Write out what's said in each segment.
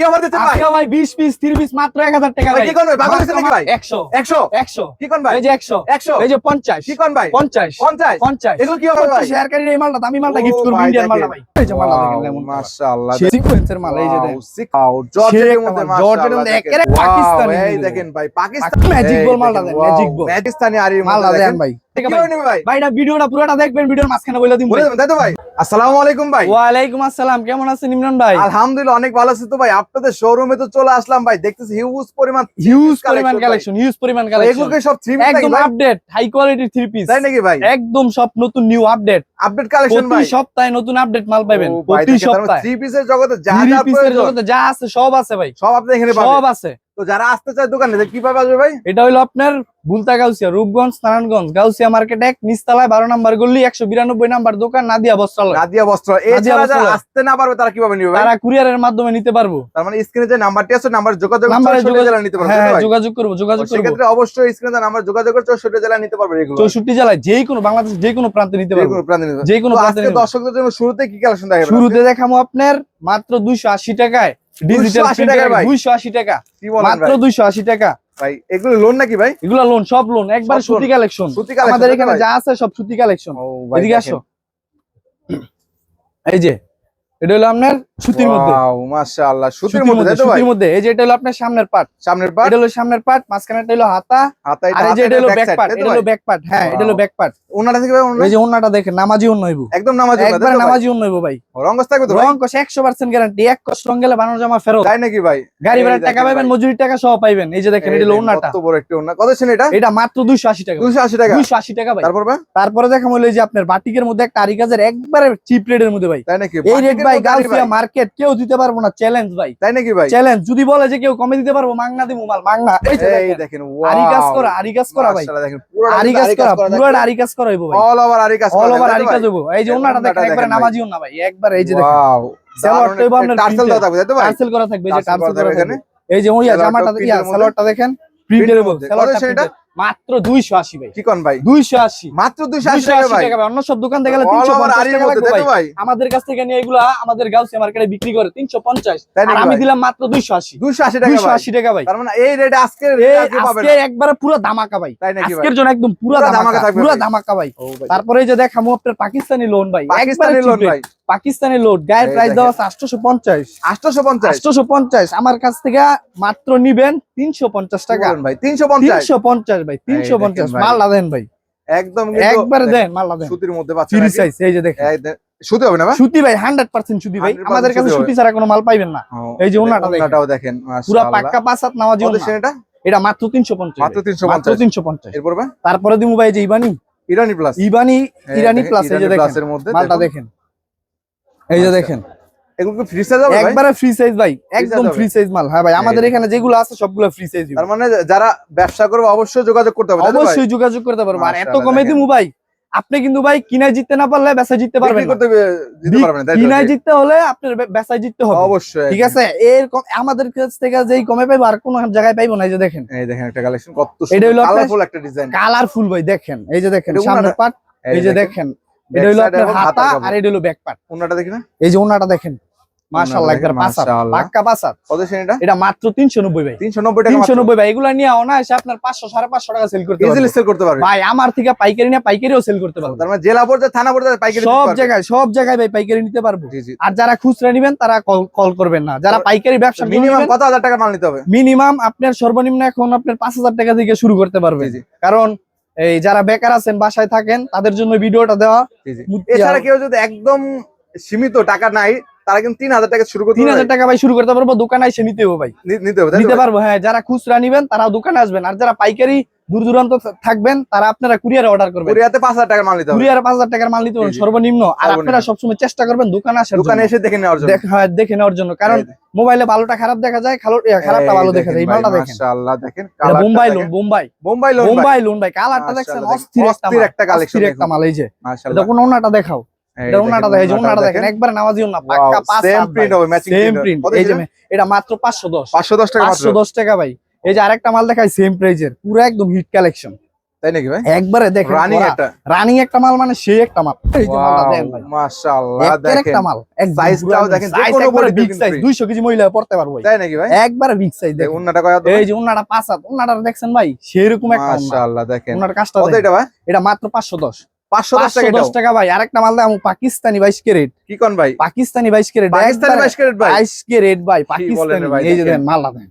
কি অফার দিচ্ছেন ভাই? ভাই 20 পিস 30 পিস মাত্র 1000 টাকা ভাই, কি করবে? পাগল হয়েছে নাকি ভাই? 100 একশো? 100 কি কোন ভাই? এই যে 100 একশো? এই যে 50 কি কোন ভাই? 50 পঞ্চাশ? 50 এগুলো কি হবে ভাই? শেয়ারকারীর এই মালটা দামি মালটা গিফট করব ভাই, ইন্ডিয়ান মালটা ভাই। এই যে মালটা দেখেন লেমন মাশাআল্লাহ সিকোয়েন্সের মাল এই যে দেখেন। জর্জেটের মধ্যে একটা জর্জেটের মধ্যে একেবারে পাকিস্তানি Wow, এই দেখেন ভাই পাকিস্তান ম্যাজিক বল মালটা দেন ম্যাজিক বল ম্যাজিস্তানি আরির মালটা দেখেন। ভাই। ঠিক কি আছে করে নেবে ভাই। ভাই না ভিডিওটা পুরোটা দেখবেন ভিডিওর মাঝখানে বলে দিন তাই তো ভাই? আসসালামু আলাইকুম ভাই। ওয়ালাইকুম আসসালাম কেমন আছেন ইমরান ভাই? আলহামদুলিল্লাহ অনেক ভালো আছি তো ভাই। আপনাদের শোরুমে তো চলে আসলাম ভাই। দেখতেছি হিউজ পরিমাণ হিউজ পরিমাণ কালেকশন হিউজ পরিমাণ কালেকশন এগুলোকে সব থ্রি একদম আপডেট হাই কোয়ালিটির থ্রি পিস তাই নাকি ভাই? একদম সব নতুন নিউ আপডেট আপডেট কালেকশন প্রতি ভাই। সপ্তাহে নতুন আপডেট মাল পাবেন প্রতি সপ্তাহে। থ্রি পিসের জগতে যা যা জগতে যা আছে সব আছে ভাই। সব আপনি এখানে সব আছে। তো যারা আসতে চায় দোকানে কীভাবে আসবে ভাই? এটা হলো আপনার বুলতা গাউসিয়া রূপগঞ্জ নারায়ণগঞ্জ গাউসিয়া মার্কেট এক নিচতলায় বারো নাম্বার গল্লি একশো বিরানব্বই নাম্বার দোকান নাদিয়া বস্ত্রালয়। নাদিয়া বস্ত্র আসতে না পারবে তারা কীভাবে নিবে তারা কুরিয়ারের মাধ্যমে নিতে পারব। তার মানে স্ক্রিনে যে নাম্বারটি আছে নাম্বার যোগাযোগ নিতে পারবে হ্যাঁ হ্যাঁ? যোগাযোগ করব যোগাযোগ সেক্ষেত্রে অবশ্যই স্ক্রিনে নাম্বার যোগাযোগ করে চৌষট্টি জেলায় নিতে পারবে চৌষট্টি জেলায় যে কোনো বাংলাদেশ যে কোনো প্রান্তে নিতে পারব। কোনো প্রান্তে নিতে যে কোনো প্রান্তে। দর্শকদের জন্য শুরুতে কি কালেকশন দেখাবেন? শুরুতে দেখাবো আপনার মাত্র দুইশো আশি টাকায় ডিজিটাল 280 দুইশো আশি টাকা। মাত্র ভাই? দুইশো আশি টাকা। ভাই এগুলো লোন নাকি ভাই? এগুলা লোন সব লোন একবার সুতি কালেকশন আমাদের এখানে যা আছে সব সুতি কালেকশন এদিকে আসো। এই যে এটা হলো আপনার সুতির মধ্যে। মাশাআল্লাহ সুতির মধ্যে মধ্যে তাই তো ভাই? সুতির মধ্যে। এই যে এটা হলো আপনার সামনের পার্ট সামনের পাট? এটা হলো সামনের পার্ট মাঝখানেটা হলো হাতা। হাতা আর এই যে এটা হলো ব্যাক পার্ট এটা হলো ব্যাক পার্ট হ্যাঁ এটা হলো ব্যাক পার্ট ওনাটা থেকে ভাই ওনাটা? এই যে ওন্নাটা দেখেন নামাজি হইব। একদম নামাজি ওনা, একবার নামাজি হইব ভাই। থাকবে তো ভাই? রং কষ একশো পার্সেন্ট গ্যারান্টি এক কষ রং গেলে বানানো জামা ফেরত। তাই নাকি ভাই? গাড়ি ভাড়ার টাকা পাইবেন ভাই। টাকা সহ পাইবেন। এই যে দেখেন এটা হলো ওন্নাটা কত বড় একটা ওনা। কত ছিল এটা? এটা মাত্র দুইশো আশি টাকা দুশো আশি টাকা? দুইশো আশি টাকা ভাই। তারপর ভাই? তারপরে দেখা হলো যে আপনার বাটিকের মধ্যে একটা আরিকাজের একবারে চিপ রেটের মধ্যে ভাই। তাই নাকি? এই রেট ভাই গাউসিয়া মার্কেট কেউ দিতে পারব না চ্যালেঞ্জ ভাই। তাই নাকি ভাই? চ্যালেঞ্জ যদি বলে যে কেউ কমে দিতে পারব মাংনা দিব মাল মাংনা। এই দেখেন, আরি কাজ করা আরি কাজ করা ভাই। দেখেন আরি কাজ করা পুরো আরি কাজ করা হইবো ভাই। অল ওভার আরি কাজ অল ওভার আরি কাজ হইবো। এই যে এই ওন্নাটা দেখেন একবার। নামাজি ওন্না ভাই একবার এই যে দেখেন। সালোয়ারটা দারুণ হইবো আপনার টার্সেল। দেওয়া থাকবে তাই তো ভাই? টার্সেল করা থাকবে এই যে টার্সেল করা থাকবে এই যে ওইয়া জামাটা ইয়া এর সালোয়ারটা দেখেন প্রিন্টের Printed উপর মাত্র 280 ভাই। কি ভাই? 280 মাত্র 280 280 টাকা ভাই। অন্য সব দোকান থেকে গেলে অল ওভার 350 আরির টাকা মধ্যে লাগবে তাই ভাই। আমাদের কাছ থেকে নিয়ে এগুলা আমাদের গাউসিয়া মার্কেটে বিক্রি করে 350 তাই আর নাকি আমি দিলাম মাত্র 280 280 টাকা ভাই। 280 টাকা ভাই। তার মানে এই রেটে আজকে আজকে একবারে পুরো ধামাকা ভাই। আজকের জন্য একদম পুরো ধামাকা পুরো ধামাকা ভাই। তারপরে যে দেখামু আপনার পাকিস্তানি লোন ভাই। পাকিস্তানি লোন ভাই। পাকিস্তানি লোড গায়ের প্রাইস। দেওয়া আছে 850 850 850 আমার কাছ থেকে মাত্র নিবেন তিনশো পঞ্চাশ টাকা। ভাই 350 350 ভাই দেখেন 350 ভাই। মাল দেন ভাই। একদম একবার দেন মাল দেন সুতির মধ্যে ফ্রি সাইজ এই যে দেখেন। সুতি হবে না ভাই? সুতি ভাই 100% সুতি ভাই। আমাদের কাছে সুতি ছাড়া কোনো মাল পাইবেন না। এই যে ওনাটা দেখেন। ওনাটাও দেখেন পুরা পাক্কা পাঁচ হাত নামাজি ওনা। সেটা এটা? মাত্র 350 মাত্র ভাই। মাত্র 350 350 এরপর ভাই? তারপরে দিমু ভাই যে ইবানি। ইরানি প্লাস ইবানি ইরানি প্লাস এই যে দেখেন। প্লাসের মধ্যে মালটা দেখুন। এই যে আচ্ছা। দেখেন। এগুলো কি ফ্রি সাইজ হবে ভাই? একবারে ফ্রি সাইজ ভাই একদম ফ্রি সাইজ মাল। হ্যাঁ ভাই আমাদের এখানে যেগুলো আছে সবগুলো ফ্রি সাইজ তার মানে যারা ব্যবসা করবে অবশ্যই যোগাযোগ করতে? অবশ্যই যোগাযোগ করতে পারব। আর এত কমে দিমু ভাই আপনি কিন্তু ভাই কিনায় জিততে না পারলে বেচা জিততে পারবেন করতে দিতে পারবেন কিনায় জিততে হলে আপনার বেচায় জিততে হবে। অবশ্যই ঠিক আছে? এর আমাদের কাছ থেকে যেই কমে পাইবো আর কোন জায়গায় পাইবো না এই যে দেখেন। এই দেখেন একটা কালেকশন কত কালারফুল একটা ডিজাইন কালারফুল ভাই দেখেন। এই যে দেখেন সামনের ওনাটা- এই যে দেখেন। এটা হলো আপনার হাতা আর এটা হলো ব্যাক পাট ওনাটা দেখি না? এই যে ওনাটা দেখেন মাশাআল্লাহ একবার পাসাত পাক্কা পাসাত কত সেটা এটা? মাত্র 390 ভাই। 390 টাকা 390 ভাই এগুলা নিয়ে আপনার 500 550 টাকা সেল করতে ইজিলি সেল করতে পারবে ভাই আমার থেকে পাইকারি না পাইকারিও সেল করতে পারবেন। তার মানে জেলা পর্যায়ে থানা পর্যায়ে পাইকারি সব জায়গায় সব জায়গায় ভাই পাইকারি নিতে পারব। আর যারা খুচরা নিবেন তারা কল কল করবেন না। যারা পাইকারি ব্যবসা মিনিমাম কত হাজার টাকা মাল নিতে হবে? মিনিমাম আপনার সর্বনিম্ন এখন আপনার পাঁচ হাজার টাকা থেকে শুরু করতে জি। কারণ এই যারা বেকার আছেন বাসায় থাকেন তাদের জন্য ভিডিওটা দেওয়া। এছাড়া কেউ যদি একদম সীমিত টাকা নাই তারা কিন্তু তিন হাজার টাকা শুরু করতে তিন হাজার টাকা ভাই শুরু করতে পারব দোকানে এসে নিতে হবে ভাই। নিতে হবে নিতে পারব হ্যাঁ যারা খুচরা নিবেন তারা দোকানে আসবেন। আর যারা পাইকারি দূর দূরান্ত থাকবেন তারা আপনারা কুরিয়ারে অর্ডার করবেন। কোরিয়াতে পাঁচ হাজার টাকা মাল নিতে হবে। কুরিয়ারে পাঁচ হাজার টাকার মাল নিতে জি। সর্বনিম্ন। আর আপনারা সবসময় চেষ্টা করবেন দোকানে আসার দোকানে এসে দেখে নেওয়ার জন্য। দেখ- হ্যাঁ, দেখে নেওয়ার জন্য। কারণ মোবাইলে ভালোটা খারাপ দেখা যায় খালো- খারাপটা ভালো দেখা যায়। এই মালটা দেখেন। মাশাআল্লাহ দেখেন এটা কালারটা বোম্বাই লোন দেখেন। বোম্বাই। বোম্বাই লোন ভাই। বোম্বাই লোন ভাই। কালারটা মাশাআল্লাহ, অস্থির একটা অস্থির মাল, একটা কালেকশন অস্থির একটা মাল এই যে। মাশাআল্লাহ। দেখুন ওনাটা দেখাও। ওনাটা দেখেন, দেখেন ওনাটা দেখেন। একবার নামাজি ওনা পাক্কা পাঁচ হবে, সেম প্রিন্ট হবে। কত এই যে? এটা মাত্র 510 510 টাকা মাত্র। 510 টাকা ভাই। এই যে আরেকটা মাল দেখাই সেম প্রাইজের পুরো একদম হিট কালেকশন তাই নাকি ভাই? একবারে দেখেন রানিং একটা। রানিং একটা মাল মানে সেই একটা মাল। এই যে মালটা দেন ভাই। মাশাআল্লাহ দেখেন একটা মাল একদম Size-টাও দেখেন, যে কোনো কিন্তু size, free। 200 কেজি মহিলা পড়তে পারব তাই নাকি ভাই? একবারে বিগ সাইজ দেখুন। উন্নাটা কয় এই যে উন্নাটা পাঁচ হাত উন্নাটা দেখছেন ভাই সেরকম একটা মাশাআল্লাহ দেখেন। উন্নার কাজটা কত এটা ভাই? এটা মাত্র পাঁচশো দশ। 510 টাকা দশ টাকা ভাই। আরেকটা মাল দাম পাকিস্তানি বাইশ ক্যারেট। কি কোন ভাই? পাকিস্তানি বাইশ ক্যারেট পাকিস্তানি 22 ক্যারেট ভাই। ক্যারেট ভাই পাকিস্তানি। এই যে দেখেন। 22 মাল। দেখেন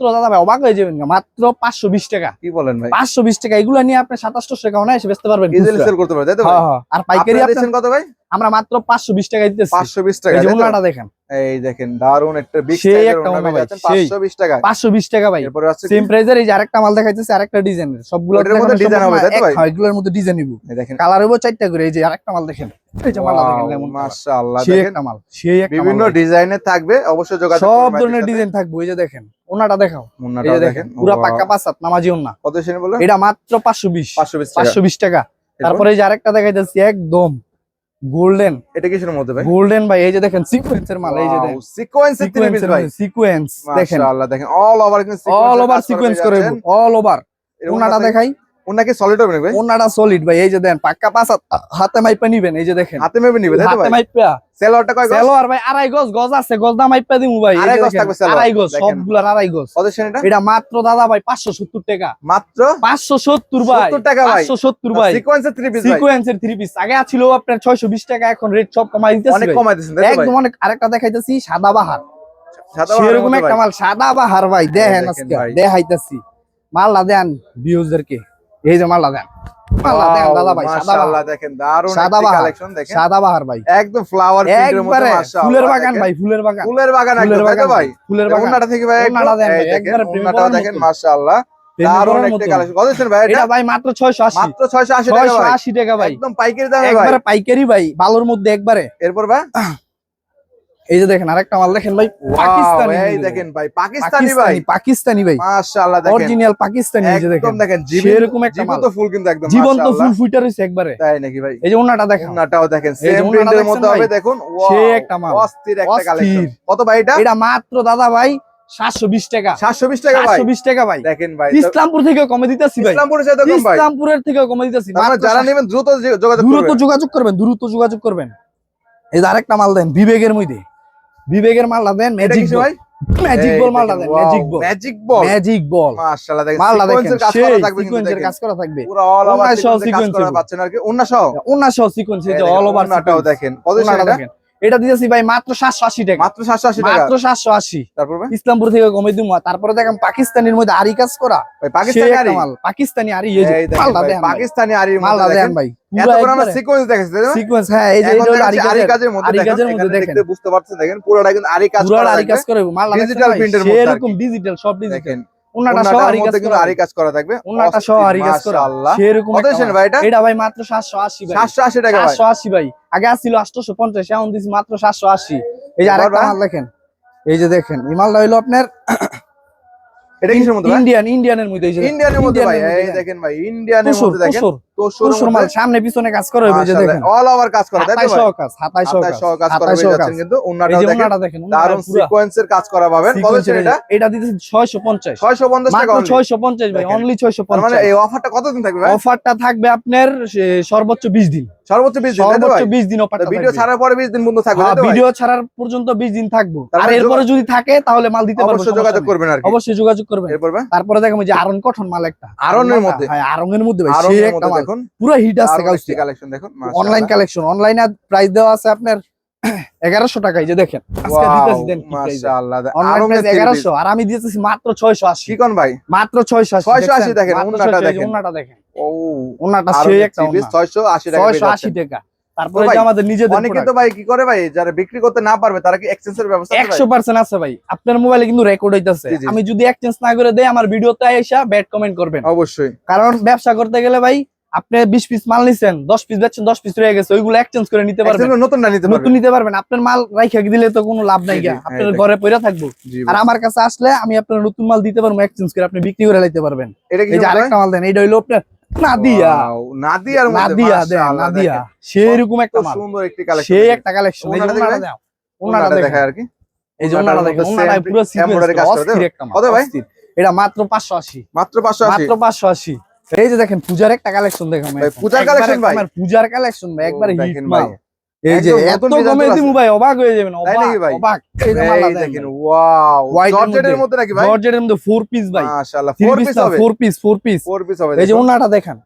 দাদা ভাই অবাক হয়ে যাবেন মাত্র পাঁচশো বিশ টাকা। কি বলেন ভাই? পাঁচশো বিশ টাকা এগুলো নিয়ে আপনি সাতাশশো টাকা না এসে বেচতে পারবেন করতে পারে তাই তো ভাই? হ্যাঁ, হ্যাঁ। আর পাইকারি কত ভাই? আমরা মাত্র পাঁচশো বিশ টাকা দিতেছি। 520 টাকা এই যে তাই তো? উন্নাটা দেখেন। এই দেখেন দারুণ একটা বিগ সাইজের পেয়ে ভাই, 520 টাকা পাঁচশো বিশ টাকা ভাই। এরপরে আছে সেম প্রাইজের এই যে আরেকটা মাল দেখাইতেছে আরেকটা ডিজাইনের সবগুলো ওটার মধ্যে দেখানো design হবে, তাই তো ভাই? এগুলোর মধ্যে ডিজাইন নিব। দেখেন। কালার হইব চারটা করে এই যে আরেকটা মাল দেখেন। বিভিন্ন ডিজাইনের থাকবে অবশ্যই সব ধরনের ডিজাইন থাকবে এই যে দেখেন ওনাটা দেখাও। দেখেন পুরা পাক্কা পাঁচাত নামাজি ওন্না। কত শ্রেণি বললেন এটা মাত্র পাঁচশো বিশ। 520 পাঁচশো বিশ টাকা। তারপরে এই যে আরেকটা দেখাইতেছি একদম গোল্ডেন। এটা কিসের মধ্যে ভাই? গোল্ডেন ভাই এই যে দেখেন সিকোয়েন্সের মাল এই যে দেখেন। সিকোয়েন্স ভাই। সিকোয়েন্স দেখেন। মাশাআল্লাহ দেখেন অল ওভার কিন্তু অল ওভার সিকোয়েন্স করে অল ওভার ওনাটা দেখাই। ওনাকে সলিড হবে ভাই? ওনাটা সলিড ভাই এই যে দেন পাক্কা পাঁচ হাত মাইপা নিবেন এই যে দেখেন। হাতে মেপে নিবে তাই তো হাতে ভাই? মাইপা। সেলরটা কয় গজ? সেলো আর ভাই আড়াই গজ গজ আছে গজ দা মাইপা দিমু ভাই আড়াই গজ থাকবে সেলোয়ার, আড়াই গজ। সবগুলার আড়াই গজ। কত শ্রেণীটা এটা? মাত্র দাদা ভাই পাঁচশো সত্তর টাকা। মাত্র? পাঁচশো সত্তর ভাই 70 টাকা ভাই। পাঁচশো সত্তর ভাই। সিকোয়েন্সের থ্রি পিস ভাই। সিকোয়েন্সের থ্রি পিস আগে ছিল আপনার ছয়শো বিশ টাকা এখন রেট সব কমাই দিতেছি অনেক কমাই দিয়েছেন ভাই একদম অনেক আরেকটা দেখাইতেছি সাদা বাহার। সাদা সেরকম একটা মাল সাদা বাহার ভাই দেখেন আজকে। দেখাইতেছি। মালটা দেন ভিউজদেরকে এই যে মালটা দেন। ভাই একটি। কালেকশন ভাই। কত দিচ্ছেন এটা? মাত্র ছয়শো আশি। মাত্র 680 টাকা ভাই। আশি টাকা ভাই। একদম পাইকারি দামে ভাই। একবারে পাইকারি ভাই বালোর মধ্যে একবারে। এরপর ভাই? এই যে দেখেন আরেকটা মাল দেখেন ভাই। পাকিস্তানি এই দেখেন ভাই পাকিস্তানি ভাই। পাকিস্তানি ভাই। মাশাআল্লাহ দেখেন। অরিজিনাল পাকিস্তানি এই যে দেখেন। একদম দেখেন সেরকম একটা। জীবন্ত ফুল কিন্তু একদম জীবন্ত ফুল। ফুইটা রয়েছে একবারে। তাই নাকি ভাই? এই যে ওনাটা দেখেন। ওন্নাটাও দেখেন সেম প্রিন্টের মধ্যে হবে? দেখুন। সে Wow, একটা মাল। অস্থির একটা কালেকশন কত ভাই এটা? এটা মাত্র দাদা ভাই সাতশো বিশ টাকা। 720 টাকা ভাই। সাতশো বিশ টাকা ভাই। দেখেন ভাই ইসলামপুর থেকে কমে দিতেছি ভাই। ইসলামপুরের সাথে কম ভাই। ইসলামপুরের থেকে কমে দিতেছি। মানে যারা নেবেন দ্রুত যোগাযোগ দ্রুত করবেন। যোগাযোগ করবেন দ্রুত যোগাযোগ করবেন। এই যে আরেকটা মাল দেন বিবেকের মধ্যে। বিবেকের মালটা দেন ম্যাজিক ভাই? ম্যাজিক বল মালটা দেন magic ball magic ball magic ball মাশাআল্লাহ দেখেন মালটা দেখেন কাজ করা থাকবে সিকোয়েন্সের কাজ করা থাকবে। পুরো অল ওভার sequence করা পাচ্ছেন আর কি ওন্না সহ ওনা সহ সিকোয়েন্স এই যে অল ওভার নাটাও দেখেন। কত দেখেন। এটা দিতেছি ভাই মাত্র সাতশো আশি টাকা। মাত্র 780 টাকা? মাত্র সাতশো আশি। তারপর ইসলামপুর থেকে কমে দিব তারপরে দেখেন পাকিস্তানের মধ্যে আরি কাজ করা। পাকিস্তানি আরি? মাল পাকিস্তানি আরি এই দেখেন ভাই? সিকোয়েন্স হ্যাঁ ডিজিটাল সব ডিজিটাল দেখেন ওনাটা সহ ওন্নাটার আরি কাজ করা আরি কাজ করা থাকবে। ওনাটা সহ আরি কাজ করা। মাশাআল্লাহ। সেরকম কত একটা দিচ্ছেন মাল। ভাই এটা এটা ভাই মাত্র সাতশো আশি ভাই। 780 টাকা ভাই। সাতশো আশি ভাই। আগে আসছিল পঞ্চাশ এখন দিচ্ছি মাত্র সাতশো আশি। এই যে এবার আরেকটা মাল দেখেন। এই যে দেখেন এই মালটা হইল আপনার এটা কিসের মধ্যে ইন্ডিয়ান ইন্ডিয়ানের মধ্যে ইন্ডিয়ানের মধ্যে ভাই এই দেখেন ভাই ইন্ডিয়ানের মধ্যে দেখেন। তুষুর তোর তুষুর মাল সামনে পিছনে কাজ করে দেখেন। অল ওভার কাজ করা তাই তো হাতায় ভাই? সহ কাজ হাতায় সহ হাতায় কাজ কাজ করা হাতায় সহ যাচ্ছেন কাজ। কিন্তু এই ওন্নাটাও যে দেখেন ওনাটা দেখেন দারুণ সিকোয়েন্সের কাজ করা পাবেন। এটা? এটা দিতেছি ছয়শো পঞ্চাশ। 650 টাকা মাত্র only। ছয়শো পঞ্চাশ ভাই অনলি ছয়শো তার মানে এই অফারটা কতদিন থাকবে ভাই? অফারটা থাকবে আপনার সর্বোচ্চ বিশ দিন। সর্বোচ্চ 20 দিন সর্বোচ্চ ভাই? বিশ দিন অফারটা ভিডিও ছাড়ার পরে 20 দিন বন্ধ থাকবে হ্যাঁ, ভিডিও ছাড়ার পর্যন্ত বিশ দিন থাকব। আর মানে এরপরে যদি থাকে তাহলে মাল দিতে পারব অবশ্যই যোগাযোগ করবেন আর অবশ্যই যোগাযোগ করবেন। এরপর তারপরে দেখো যে আরন কঠন মাল একটা। আরনের মধ্যে? হ্যাঁ আরনের মধ্যে ভাই সেই একটা মাল। দেখুন। পুরো হিট আছে কালেকশন দেখুন? অনলাইন কালেকশন অনলাইনে প্রাইস দেওয়া আছে আপনার এগারোশো টাকায় যে দেখেন। এগারোশো আর আমি দিতেছি মাত্র ছয়শো আশি। কোন ভাই? মাত্র ছয়শো আশি 680 দেখেন, দেখেন। ওনাটা দেখেন। ও ওনাটা আরনের সেই একটা 680 টাকা ছয়শো আশি টাকা। তারপরে আমাদের নিজেদের অনেকে product। তো ভাই কি করে ভাই? যারা বিক্রি করতে না পারবে তারা কি ব্যবস্থা আছে ভাই? একশো পার্সেন্ট আছে ভাই। আপনার মোবাইলে কিন্তু রেকর্ড হইতাছে। আমি যদি এক্সচেঞ্জ না করে দেই আমার ভিডিওতে আইসা ব্যাড কমেন্ট করবেন। অবশ্যই। কারণ ব্যবসা করতে গেলে ভাই আপনি বিশ পিস মাল নিছেন দশ পিস বেচছেন দশ পিস রয়ে গেছে ওইগুলো এক্সচেঞ্জ করে নিতে পারবেন। নতুনটা নিতে নতুন নিতে পারবেন আপনার মাল রাইখা দিলে তো কোনো লাভ নাই গা হ্যাঁ, আপনার ঘরে পড়ে থাকব। আর আমার কাছে আসলে আমি আপনার নতুন মাল দিতে পারব এক্সচেঞ্জ করে আপনি বিক্রি করে লাইতে পারবেন। এটা কি আরেকটা মাল দেন এইটা হইল আপনার নাদিয়া। নাদিয়ার মধ্যে নাদিয়া দেন মাশাআল্লাহ, নাদিয়া। সেরকম একটা কত মাল। সুন্দর একটি কালেকশন সেই একটা দেখায় আর কি। এই যে ওনাটার দেখেন মধ্যে পুরো সিকোয়েন্স embroidery কাজ করা, অস্থির তাই? একটা মাল কত ভাই? এটা মাত্র 580 মাত্র 580 মাত্র 580 এই যে দেখেন পূজার একটা কালেকশন দেখেন ভাই, পূজার কালেকশন ভাই? পূজার কালেকশন ভাই একবার হিট মাল। এই যে এত কমে দিমু ভাই অবাক হয়ে যাবেন অবাক? অবাক। এই দেখেন ওয়াও জর্জেটের মধ্যে। নাকি ভাই? জর্জেটের মধ্যে 4 পিস ভাই। মাশাআল্লাহ 4 পিস পিস না হবে। ফোর পিস 4 পিস 4 পিস হবে এই যে ওনাটা দেখেন।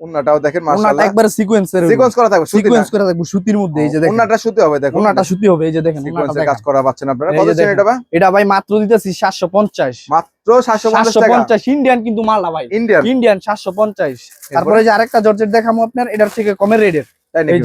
ওন্নাটাও দেখেন ওনাটা মাশাআল্লাহ। একবারে সিকোয়েন্সের সিকোয়েন্স করা থাকবে সিকোয়েন্স করে থাকবে সুতির মধ্যে এই যে দেখেন। ওন্নাটা সুতি হবে দেখুন। সুতি হবে এই যে দেখেন সিকোয়েন্সের কাজ করা পাচ্ছেন আপনারা। কত ছিল এটা ভাই? এটা ভাই মাত্র দিতেছি 750 মাত্র 750 টাকা। 750 ইন্ডিয়ান কিন্তু ভাই। ইন্ডিয়ান ইন্ডিয়ান 750 তারপরে যে আরেকটা জর্জেট দেখামু আপনার এটার থেকে কমের এই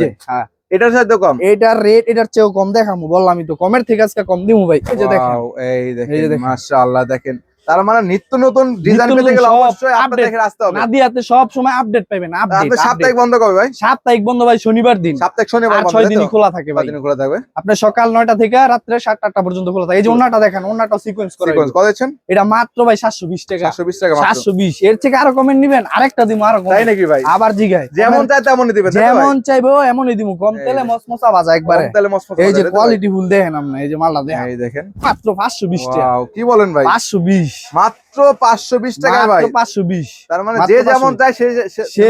যে? হ্যাঁ। এটার সাথে কম? এটার রেট এটার চেয়েও কম দেখামু বললামই তো। কমের থেকে আজকে কম দিমু ভাই এই যে দেখেন। এই দেখেন দেখেন। মাশাআল্লাহ দেখেন। তার মানে নিত্য নতুন ডিজাইন পেতে গেলে অবশ্যই আপনার দেখে আসতে হবে। নাদিয়াতে সব সময় আপডেট পাবেন আপডেট আপনি সাপ্তাহিক বন্ধ কবে ভাই? সাপ্তাহিক বন্ধ ভাই শনিবার দিন। সাপ্তাহিক শনিবার বন্ধ ছয় তাই দিনই খোলা থাকে ভাই। কদিন খোলা থাকবে? আপনার সকাল নয়টা থেকে রাত্রে সাতটা আটটা পর্যন্ত খোলা থাকে। এই যে ওনাটা দেখেন ওনাটা সিকোয়েন্স করা সিকোয়েন্স কত দিচ্ছেন? এটা মাত্র ভাই সাতশো বিশ টাকা। 720 টাকা মাত্র। সাতশো বিশ। এর থেকে আরও কমেন্ট নিবেন আরেকটা দিব আরও কম তাই নাকি ভাই? আবার জিগায়। যেমন চাই তেমনই দিবেন? যেমন চাইব এমনই দিব কম তেলে। মসমসা ভাজা একবারে। কম তেলে মসমস এই যে? কোয়ালিটি ফুল দেখেন আপনি এই যে মালটা দেখেন। এই দেখেন। মাত্র পাঁচশো বিশ টাকা। Wow, কি বলেন ভাই? পাঁচশো বিশ। বিশ। মাত্র 520 টাকা ভাই। পাঁচশো বিশ। তার মানে যে যেমন চায় সে সে- সে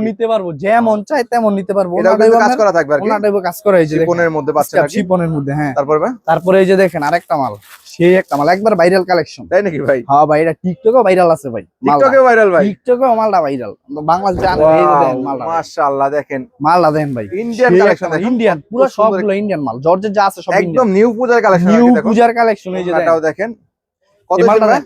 নিতে পারবে যেমন চাই তেমন নিতে পারব। কাজ করা থাকবে কাজ করা। শিপনের মধ্যে শিপনের মধ্যে হ্যাঁ। তারপর তারপরে এই যে দেখেন আরেকটা মাল সেই একটা মাল একবার ভাইরাল কালেকশন তাই নাকি ভাই? হ্যাঁ ভাই এটা টিকটকেও ভাইরাল আছে ভাই টিকটকে ভাইরাল ভাই? টিকটকেও মালটা ভাইরাল বাংলাদেশে দেখেন মালটা। মাশাআল্লাহ দেখেন। মালটা দেন ভাই। ইন্ডিয়ান কালেকশন ইন্ডিয়ান পুরো সবগুলো ইন্ডিয়ান মাল। জর্জের যা আছে সব একদম নিউ পূজার কালেকশন নিউ পূজার কালেকশন এই যে দেখেন।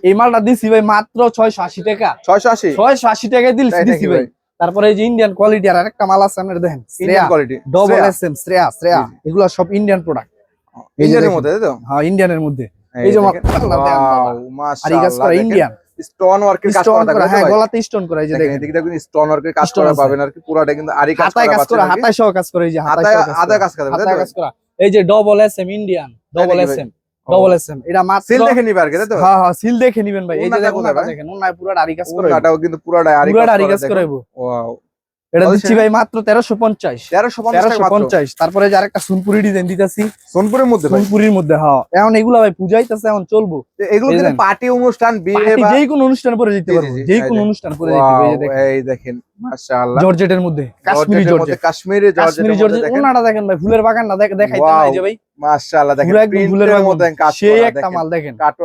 এই মালটা দিছি ভাই মাত্র 680 টাকা। 680 680 টাকায় দিল তাই দিছি ভাই? তারপরে এই যে ইন্ডিয়ান কোয়ালিটি আর আরেকটা মাল আছে আপনারা দেখেন Indian quality double SM Shreya. Shreya এগুলো সব ইন্ডিয়ান প্রোডাক্ট ইন্ডিয়ানের। মধ্যে তাই তো? হ্যাঁ ইন্ডিয়ানের মধ্যে। এই যে মাশাআল্লাহ ইন্ডিয়ান স্টোন ওয়ার্কের কাজ করা হ্যাঁ গলাতে স্টোন করা এই যে দেখেন এদিকে দেখুন স্টোন ওয়ার্কের কাজ করা পাবেন আর কি পুরাটা কিন্তু আরি কাজ করা কাজ করা হাতায় সহ কাজ করে। এই যে হাতায় আদা কাজ করা। এই যে ডবল এসএম ইন্ডিয়ান ডবল নাকি ভাই? ডবল এসএম এটা মাত্র সিল দেখে নিবে আর কি তো? হ্যাঁ হ্যাঁ সিল দেখে নিবেন ভাই। এই যে দেখুন পুরো আরি কাজ করে কিন্তু আরি পুরো কাজ আরি কাজ। করাইবো Wow, এটা দিচ্ছি ভাই মাত্র 1350 1350 টাকা মাত্র। 1350 তারপরে যে আরেকটা সুনপুরি ডিজাইন দিতেছি। সোনপুরের মধ্যে ভাই? সুনপুরির মধ্যে হ্যাঁ। এখন এগুলা ভাই পূজাইতেছে এখন চলবো। এগুলো কিন্তু পার্টি অনুষ্ঠান বিয়ে বা যেই কোনো অনুষ্ঠানে পরে জি, পারব। কোনো অনুষ্ঠান পরে যেতে পারব এই দেখেন। মাশাআল্লাহ। জর্জেটের মধ্যে কাশ্মীরি জর্জেট। কাশ্মীরি জর্জেট ওনাটা দেখেন ভাই ফুলের বাগান না দেখাইতে নাই যে ভাই। মাশাআল্লাহ দেখেন ফুলের মধ্যে কাজ সেই একটা মাল দেখেন। কাটো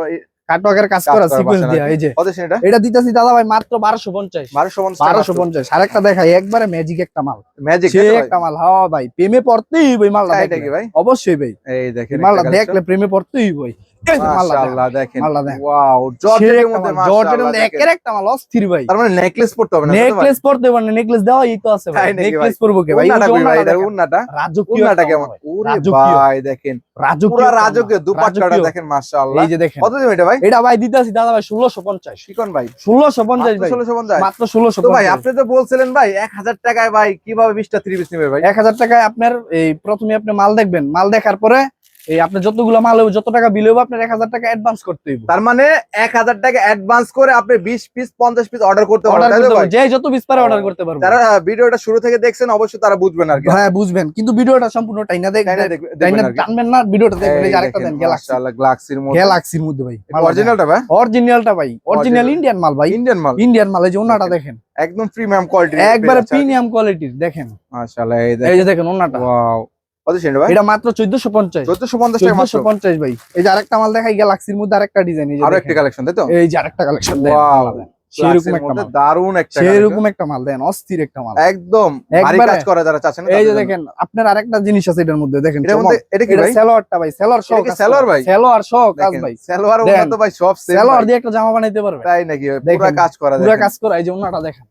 কাটওয়ার্কের কাজ করা সিকোয়েন্স দিয়া এই যে। কত এটা এটা দিতাছি দাদা ভাই মাত্র 1250 1250 বারোশো পঞ্চাশ আরেকটা দেখাই একবারে ম্যাজিক একটা মাল। ম্যাজিক একটা মাল হ্যাঁ ভাই প্রেমে পড়তেই ভাই মালটা দেখেন। ভাই। অবশ্যই ভাই। এই দেখেন মালটা দেখলে প্রেমে পড়তেই ভাই। এই যে মালটা দেখেন। মাশাআল্লাহ দেখেন। ওয়াও জর্জেটের মধ্যে জর্জেটের মধ্যে একের একটা মাল অস্থির ভাই। তার মানে নেকলেস পড়তে হবে না নেকলেস পরতে পারে নেকলেস দেওয়াই তো আছে ভাই। নেকলেস পরবো কে উন্নাটা। উন্নাটা রাজকীয় উন্নাটা একটা কেমন? ওরে ভাই। দেখেন। রাজকীয় পুরো রাজকীয় দুপাট্টাটা দেখেন মাশাআল্লাহ। এই যে দেখেন। কত দিন এটা ভাই? এটা ভাই দিতেছি দাদা ভাই ভাই? ভাই 1650 মাত্র ষোলোশো তো ভাই আপনি তো বলছিলেন ভাই 1000 টাকায় ভাই কীভাবে 20টা থ্রি পিস নেবে ভাই? এক হাজার টাকায় আপনার এই প্রথমে আপনি মাল দেখবেন। মাল দেখার পরে এই আপনার যতগুলো মাল হবে যত টাকা বিল হবে আপনার এক হাজার টাকা অ্যাডভান্স করতে হইব। তার মানে 1000 টাকা অ্যাডভান্স করে আপনি 20 পিস 50 পিস অর্ডার করতে পারবেন যে যত পিস পারে অর্ডার করতে পারব যারা ভিডিওটা শুরু থেকে দেখছেন অবশ্যই তারা বুঝবেন আর হ্যাঁ বুঝবেন। কিন্তু ভিডিওটা সম্পূর্ণ টাইনা দেখবেন টানবেন না ভিডিওটা দেখবেন এই আরেকটা দেন গ্যালাক্সি গ্যালাক্সির মধ্যে। গ্যালাক্সির মধ্যে ভাই অরিজিনালটা ভাই? অরিজিনালটা ভাই অরিজিনাল ইন্ডিয়ান মাল ভাই। ইন্ডিয়ান মাল। ইন্ডিয়ান মাল এই যে ওনাটা দেখেন। একদম প্রিমিয়াম কোয়ালিটি একবারে প্রিমিয়াম কোয়ালিটির দেখেন। মাশাআল্লাহ এই যে দেখেন ওনাটা। ওয়াও কত সেটা ভাই? এটা মাত্র চোদ্দশো পঞ্চাশ। 1450 টাকা মাত্র। চোদ্দশো পঞ্চাশ ভাই। এই যে আরেকটা মাল দেখাই গ্যালাক্সির মধ্যে আরেকটা ডিজাইন এই যে আরও একটা কালেকশন তাই তো? এই যে আরেকটা কালেকশন ওয়াও সেরকম সেরকম একটা মাল। দারুণ একটা সেরকম একটা মাল দেন অস্থির একটা মাল। একদম ভারী কাজ করে যারা চাচ্ছেন এই যে দেখেন আপনার আরেকটা জিনিস আছে এটার মধ্যে দেখেন এটার মধ্যে এটা কি ভাই? সেলোয়ারটা ভাই সেলোয়ার সালোয়ার করা। ভাই? সেলোয়ার কাজ ভাই। সালোয়ার ওনা তো ভাই সব সেম সেলোয়ার দিয়ে একটা জামা বানাইতে পারবে। তাই নাকি পুরো কাজ করা পুরো কাজ করা এই যে ওনাটা দেখেন।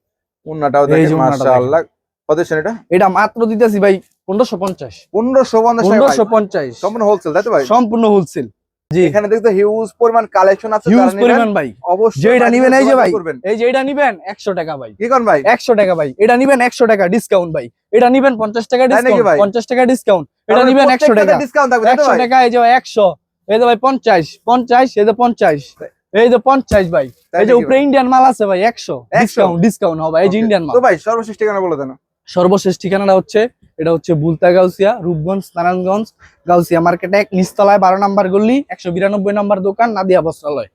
এই দেখেন মাশাআল্লাহ। কত সেন এটা? এটা মাত্র দিতেছি ভাই পনেরোশো পঞ্চাশ। 1550 টাকা পনেরোশো পঞ্চাশ। সম্পূর্ণ হোলসেল তাই তো ভাই? সম্পূর্ণ হোলসেল এখানে দেখতে হিউজ পরিমাণ কালেকশন আছে হিউজ নিবেন, পরিমাণ ভাই। অবশ্যই যেটা নিবেন এই যে ভাই। এই যে এটা নিবেন একশো টাকা ভাই। কি কোন ভাই? একশো টাকা ভাই। এটা নিবেন একশো টাকা ডিসকাউন্ট ভাই। এটা নিবেন পঞ্চাশ টাকা ডিসকাউন্ট টাকা ডিসকাউন্ট এটা নিবেন একশো টাকা। ডিসকাউন্ট থাকবে টাকা এই যে একশো এই যে ভাই পঞ্চাশ পঞ্চাশ এই যে পঞ্চাশ এই যে পঞ্চাশ ভাই। এই যে উপরে ইন্ডিয়ান মাল আছে ভাই 100 ডিসকাউন্ট ডিসকাউন্ট হবে এই যে ইন্ডিয়ান মাল। তো ভাই সর্বশেষ ঠিকানা বলে দেন। সর্বশেষ ঠিকানাটা হচ্ছে এটা হচ্ছে বুলতা গাউসিয়া, রূপগঞ্জ, নারায়ণগঞ্জ, গাউসিয়া মার্কেটে এক নিচতলায় বারো নাম্বার গল্লি একশো বিরানব্বই নাম্বার দোকান, নাদিয়া বস্ত্রালয়।